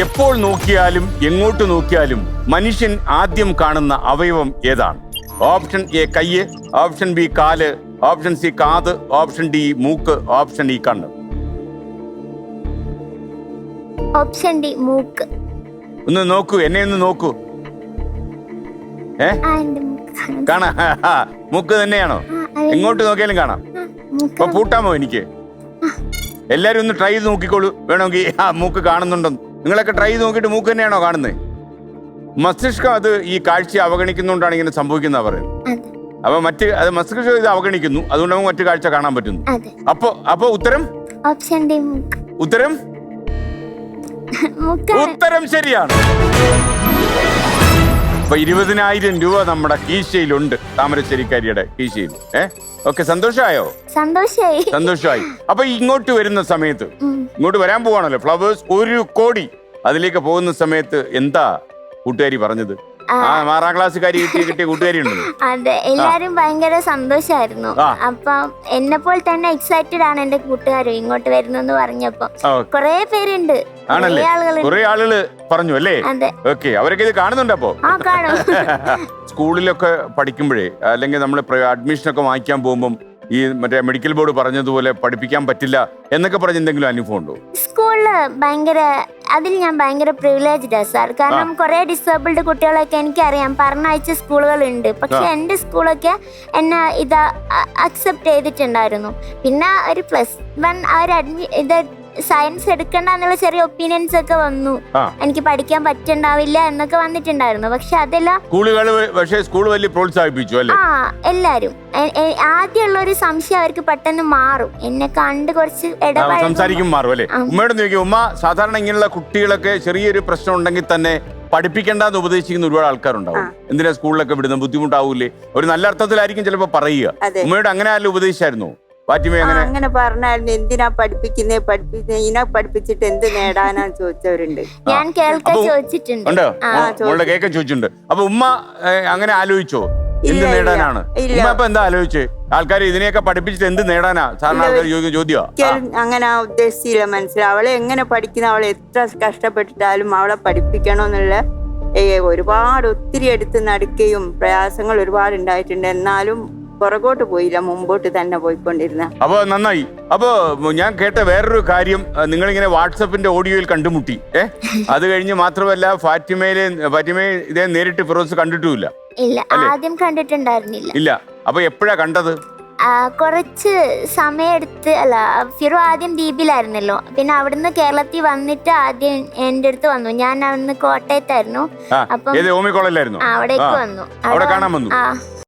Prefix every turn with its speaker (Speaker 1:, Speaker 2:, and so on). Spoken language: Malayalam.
Speaker 1: എപ്പോൾ നോക്കിയാലും എങ്ങോട്ട് നോക്കിയാലും മനുഷ്യൻ ആദ്യം കാണുന്ന അവയവം ഏതാണ്? ഓപ്ഷൻ എ കയ്യ് ഓപ്ഷൻ ബി കാൽ ഓപ്ഷൻ സി കാത് ഓപ്ഷൻ ഡി മൂക്ക് ഓപ്ഷൻ ഇ കണ്ണ്.
Speaker 2: ഓപ്ഷൻ ഡി മൂക്ക്.
Speaker 1: ഒന്ന് നോക്കൂ എന്നെ ഒന്ന് നോക്കൂ. ഏ. കാണാ. മൂക്ക് തന്നെയാണോ. എങ്ങോട്ട് നോക്കിയാലും കാണാം. അപ്പൊ പൂട്ടാമോ എനിക്ക്? എല്ലാരും ഒന്ന് ട്രൈ ചെയ്ത് നോക്കിക്കോളൂ. വേണമെങ്കിൽ ആ മൂക്ക് കാണുന്നുണ്ടെന്ന്. നിങ്ങളൊക്കെ ട്രൈ ചെയ്ത് നോക്കിയിട്ട് മൂക്ക് തന്നെയാണോ കാണുന്നത് മസ്തിഷ്കം അത് ഈ കാഴ്ച അവഗണിക്കുന്നതുകൊണ്ടാണ് ഇങ്ങനെ സംഭവിക്കുന്നത്
Speaker 2: അവർ
Speaker 1: അപ്പൊ മറ്റ് അത് മസ്തിഷ്കം ഇത് അവഗണിക്കുന്നു അതുകൊണ്ട് നമുക്ക് മറ്റു കാഴ്ച കാണാൻ പറ്റുന്നു. അപ്പൊ അപ്പൊ ഉത്തരം?
Speaker 2: ഓപ്ഷൻ ഡി
Speaker 1: ഉത്തരം? ഉത്തരം ശരിയാണ്. അപ്പൊ ഇരുപതിനായിരം രൂപ നമ്മുടെ കീശയിലുണ്ട്. താമരശ്ശേരിക്കാരിയുടെ കീശയിൽ. ഏ? ഓക്കെ സന്തോഷമായോ
Speaker 2: സന്തോഷായി.
Speaker 1: സന്തോഷമായി അപ്പൊ ഇങ്ങോട്ട് വരുന്ന സമയത്ത് ഇങ്ങോട്ട് വരാൻ പോവാണല്ലോ. ഫ്ലവേഴ്സ് ഒരു കോടി. അതിലേക്ക് പോകുന്ന സമയത്ത് എന്താ കൂട്ടുകാരി പറഞ്ഞത്? ആറാം ക്ലാസ്സുകാരി കിട്ടിയ കിട്ടിയ കൂട്ടുകാരി
Speaker 2: അതെ എല്ലാരും ഭയങ്കര സന്തോഷായിരുന്നു. അപ്പൊ എന്നെ പോലെ തന്നെ എക്സൈറ്റഡ് ആണ് എന്റെ കൂട്ടുകാരും ഇങ്ങോട്ട് വരുന്നെന്ന് പറഞ്ഞപ്പോ. കൊറേ പേരുണ്ട്.
Speaker 1: ആണല്ലേ?
Speaker 2: കുറേ
Speaker 1: ആളുകൾ പറഞ്ഞു അല്ലേ? ഓക്കെ അവരൊക്കെ ഇത് കാണുന്നുണ്ട് അപ്പോ?
Speaker 2: ആ കാണും.
Speaker 1: സ്കൂളിലൊക്കെ പഠിക്കുമ്പോഴേ അല്ലെങ്കിൽ നമ്മൾ അഡ്മിഷൻ ഒക്കെ വാങ്ങിക്കാൻ പോകുമ്പോൾ ഈ മറ്റേ മെഡിക്കൽ ബോർഡ് പറഞ്ഞതുപോലെ പഠിപ്പിക്കാൻ പറ്റില്ല എന്നൊക്കെ പറഞ്ഞ എന്തെങ്കിലും അനുഭവം ഉണ്ടോ
Speaker 2: സ്കൂളിൽ ഭയങ്കര അതിൽ ഞാൻ ഭയങ്കര പ്രിവിലേജ്ഡ് ആ സാർ കാരണം കുറെ ഡിസേബിൾഡ് കുട്ടികളൊക്കെ എനിക്കറിയാം. പറഞ്ഞയച്ച സ്കൂളുകളുണ്ട്. പക്ഷെ എന്റെ സ്കൂളൊക്കെ എന്നെ ഇത് അക്സെപ്റ്റ് ചെയ്തിട്ടുണ്ടായിരുന്നു. പിന്നെ ഒരു പ്ലസ് വൺ ആ ഒരു അഡ്മി ഇത് സയൻസ് എടുക്കണ്ട എന്നുള്ള ചെറിയ ഒപ്പീനിയൻസ് ഒക്കെ വന്നു. എനിക്ക് പഠിക്കാൻ പറ്റണ്ടാവില്ല എന്നൊക്കെ വന്നിട്ടുണ്ടായിരുന്നു. പക്ഷെ അതെല്ലാം
Speaker 1: സ്കൂളുകൾ പക്ഷേ സ്കൂൾ വലിയ പ്രോത്സാഹിപ്പിച്ചു അല്ലേ?
Speaker 2: ആ എല്ലാരും. ആദ്യമുള്ള ഒരു സംശയം അവർക്ക് പെട്ടെന്ന് മാറും. എന്നെ കണ്ട് കുറച്ച്
Speaker 1: സംസാരിക്കും മാറും അല്ലേ? ഉമ്മയോട് ഉമ്മ സാധാരണ ഇങ്ങനെയുള്ള കുട്ടികളൊക്കെ ചെറിയൊരു പ്രശ്നം ഉണ്ടെങ്കിൽ തന്നെ പഠിപ്പിക്കേണ്ടെന്ന് ഉപദേശിക്കുന്ന ഒരുപാട് ആൾക്കാരുണ്ടാവും. എന്തിനാ സ്കൂളിലൊക്കെ വിടുന്ന ബുദ്ധിമുട്ടാവൂലേ? ഒരു നല്ല അർത്ഥത്തിലായിരിക്കും ചിലപ്പോൾ പറയുക.
Speaker 3: ഉമ്മയുടെ
Speaker 1: ഉമ്മയോട് അങ്ങനെ ആരും ഉപദേശിച്ചായിരുന്നു?
Speaker 3: എങ്ങനെ
Speaker 1: അങ്ങനെ
Speaker 3: പറഞ്ഞായിരുന്നു. എന്തിനാ പഠിപ്പിക്കുന്നേ? പഠിപ്പിക്കുന്നേ? ഇതിനെ പഠിപ്പിച്ചിട്ട് എന്ത് നേടാനാ ചോദിച്ചവരുണ്ട്.
Speaker 2: ഞാൻ കേൾക്കാൻ ചോദിച്ചിട്ടുണ്ട്.
Speaker 1: ഉണ്ടോ. മോളുടെ കേൾക്കാൻ ചോദിച്ചിട്ടുണ്ട്. അപ്പൊ ഉമ്മ അങ്ങനെ ആലോചിച്ചോ? എന്ത്
Speaker 3: ഇല്ല.
Speaker 1: നേടാനാണ്?
Speaker 3: ഇല്ല.
Speaker 1: ഉമ്മ ഇപ്പൊ എന്താ ആലോചിച്ച്? ആൾക്കാർ ഇതിനെയൊക്കെ പഠിപ്പിച്ചിട്ട് എന്ത് നേടാനാ? സാധാരണ ആൾക്കാർ ചോദിക്കുന്ന ചോദ്യമാ
Speaker 3: ഒരിക്കലും അങ്ങനെ ആ ഉദ്ദേശിച്ചില്ല മനസ്സിലായി. അവളെ എങ്ങനെ പഠിക്കുന്ന അവളെ എത്ര കഷ്ടപ്പെട്ടിട്ടാലും അവളെ പഠിപ്പിക്കണമെന്നുള്ള ഏ, ഒരുപാട് ഒത്തിരി എടുത്ത് നടക്കുകയും പ്രയാസങ്ങൾ ഒരുപാട് ഉണ്ടായിട്ടുണ്ട് എന്നാലും പുറകോട്ട് പോയില്ല മുമ്പോട്ട് തന്നെ പോയിക്കൊണ്ടിരുന്ന.
Speaker 1: അപ്പൊ നന്നായി. അപ്പൊ ഞാൻ കേട്ട വേറൊരു കാര്യം നിങ്ങൾ നിങ്ങളിങ്ങനെ വാട്സപ്പിന്റെ ഓഡിയോയിൽ കണ്ടുമുട്ടി. ഏ? അത് കഴിഞ്ഞ് മാത്രമല്ല ഫാറ്റിമയിലെ ഫാറ്റിമയെ ഇതേ നേരിട്ട് ഫിറോസ് കണ്ടിട്ടുമില്ല.
Speaker 2: ഇല്ല ആദ്യം കണ്ടിട്ടുണ്ടായിരുന്നില്ല.
Speaker 1: ഇല്ല. അപ്പൊ എപ്പോഴാ കണ്ടത്?
Speaker 2: കുറച്ച് സമയമെടുത്ത് അല്ല ഫിറോ ആദ്യം ദ്വീപിലായിരുന്നല്ലോ. പിന്നെ അവിടുന്ന് കേരളത്തിൽ വന്നിട്ട് ആദ്യം എന്റെ അടുത്ത് വന്നു. ഞാൻ അവിടുന്ന് കോട്ടയത്തായിരുന്നു. അപ്പൊ അവിടേക്ക് വന്നു.
Speaker 1: അവിടെ കാണാൻ വന്നു.
Speaker 2: ആ.